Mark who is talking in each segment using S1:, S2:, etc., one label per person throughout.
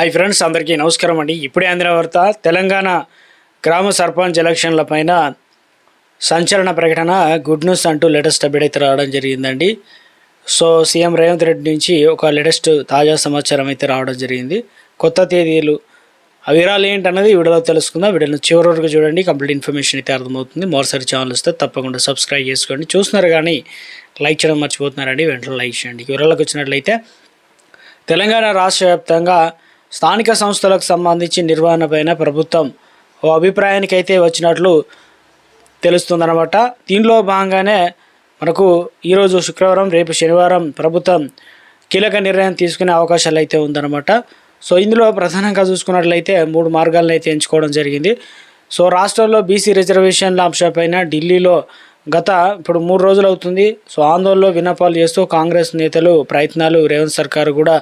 S1: Hi friends అందరికీ నమస్కారం అండి. ఇప్పుడే అందిన వార్త తెలంగాణ గ్రామ సర్పంచ్ ఎలక్షన్ల పైన సంచలన ప్రకటన గుడ్ న్యూస్ అంటూ లేటెస్ట్ అప్డేట్ అయితే రావడం జరిగిందండి. సో సీఎం రేవంత్ రెడ్డి నుంచి ఒక లేటెస్ట్ తాజా సమాచారం అయితే రావడం జరిగింది. కొత్త తేదీలు ఆ వివరాలు ఏంటన్నది వీడియోలో తెలుసుకుందాం. వీడియోని చివరి వరకు చూడండి. కంప్లీట్ ఇన్ఫర్మేషన్ అయితే అర్థమవుతుంది. మరోసారి ఛానల్ వస్తే తప్పకుండా సబ్స్క్రైబ్ చేసుకోండి. చూస్తున్నారు కానీ లైక్ చేయడం మర్చిపోతున్నారండి. వెంటనే లైక్ చేయండి. వివరాలకు వచ్చినట్లయితే తెలంగాణ రాష్ట్ర వ్యాప్తంగా స్థానిక సంస్థలకు సంబంధించి నిర్వహణపైన ప్రభుత్వం ఓ అభిప్రాయానికి అయితే వచ్చినట్లు తెలుస్తుందన్నమాట. దీనిలో భాగంగానే మనకు ఈరోజు శుక్రవారం రేపు శనివారం ప్రభుత్వం కీలక నిర్ణయం తీసుకునే అవకాశాలు అయితే ఉందన్నమాట. సో ఇందులో ప్రధానంగా చూసుకున్నట్లయితే మూడు మార్గాలను అయితే ఎంచుకోవడం జరిగింది. సో రాష్ట్రంలో బీసీ రిజర్వేషన్ల అంశంపైన ఢిల్లీలో గత ఇప్పుడు మూడు రోజులు అవుతుంది సో ఆందోళనలో విన్నపాలు చేస్తూ కాంగ్రెస్ నేతలు ప్రయత్నాలు రేవంత్ సర్కార్ కూడా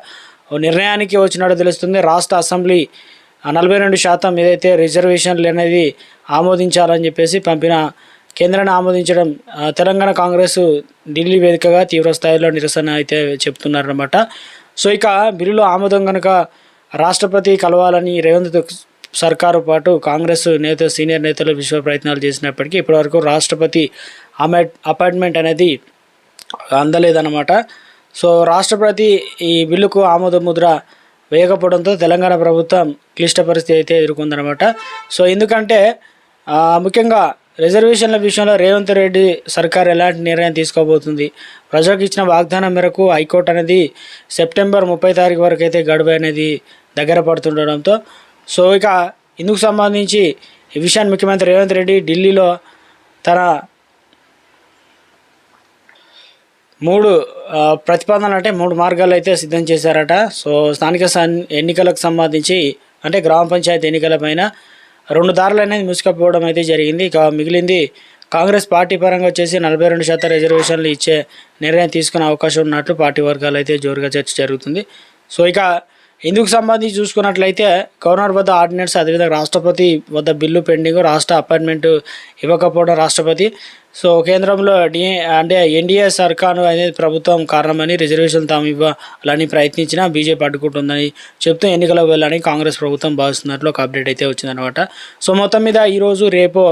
S1: నిర్ణయానికి వచ్చినట్టు తెలుస్తుంది. రాష్ట్ర అసెంబ్లీ నలభై రెండు శాతం ఏదైతే రిజర్వేషన్లు అనేది ఆమోదించాలని చెప్పేసి పంపిన కేంద్రాన్ని ఆమోదించడం తెలంగాణ కాంగ్రెస్ ఢిల్లీ వేదికగా తీవ్ర స్థాయిలో నిరసన అయితే చెప్తున్నారనమాట సో ఇక బిల్లులో ఆమోదం కనుక రాష్ట్రపతి కలవాలని రేవంత్ సర్కారు పాటు కాంగ్రెస్ నేత సీనియర్ నేతలు విశ్వ ప్రయత్నాలు చేసినప్పటికీ ఇప్పటివరకు రాష్ట్రపతి అమె- అపాయింట్మెంట్ అనేది అందలేదన్నమాట. సో రాష్ట్రపతి ఈ బిల్లుకు ఆమోద ముద్ర వేయకపోవడంతో తెలంగాణ ప్రభుత్వం క్లిష్ట పరిస్థితి అయితే ఎదుర్కొందనమాట సో ఎందుకంటే ముఖ్యంగా రిజర్వేషన్ల విషయంలో రేవంత్ రెడ్డి సర్కార్ ఎలాంటి నిర్ణయం తీసుకోబోతుంది? ప్రజలకు ఇచ్చిన వాగ్దానం మేరకు హైకోర్టు అనేది సెప్టెంబర్ ముప్పై తారీఖు వరకు అయితే గడువు అనేది దగ్గర పడుతుండడంతో సో ఇక ఇందుకు సంబంధించి ఈ విషయాన్ని ముఖ్యమంత్రి రేవంత్ రెడ్డి ఢిల్లీలో తన మూడు ప్రతిపాదనలు అంటే మూడు మార్గాలు అయితే సిద్ధం చేశారట. సో స్థానిక ఎన్నికలకు సంబంధించి అంటే గ్రామ పంచాయతీ ఎన్నికలపైన రెండు దారులు అనేది మూసుకపోవడం అయితే జరిగింది. ఇక మిగిలింది కాంగ్రెస్ పార్టీ పరంగా వచ్చేసి నలభై రెండు శాతం రిజర్వేషన్లు ఇచ్చే నిర్ణయం తీసుకునే అవకాశం ఉన్నట్లు పార్టీ వర్గాలు అయితే జోరుగా చర్చ జరుగుతుంది. సో ఇక ఇందుకు సంబంధించి చూసుకున్నట్లయితే గవర్నర్ వద్ద ఆర్డినెన్స్ అదేవిధంగా రాష్ట్రపతి వద్ద బిల్లు పెండింగ్ రాష్ట్ర అపాయింట్మెంట్ ఇవ్వకపోవడం రాష్ట్రపతి. సో కేంద్రంలో డి అంటే ఎన్డీఏ సర్కారు అనేది ప్రభుత్వం కారణమని రిజర్వేషన్ తాము ఇవ్వాలని ప్రయత్నించినా బీజేపీ అడ్డుకుంటుందని చెప్తూ ఎన్నికలకు వెళ్ళాలని కాంగ్రెస్ ప్రభుత్వం భావిస్తున్నట్లు ఒక అప్డేట్ అయితే వచ్చిందనమాట సో మొత్తం మీద ఈరోజు రేపు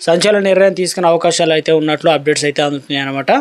S1: సంచలన నిర్ణయం తీసుకునే అవకాశాలు అయితే ఉన్నట్లు అప్డేట్స్ అయితే అందుతున్నాయి అనమాట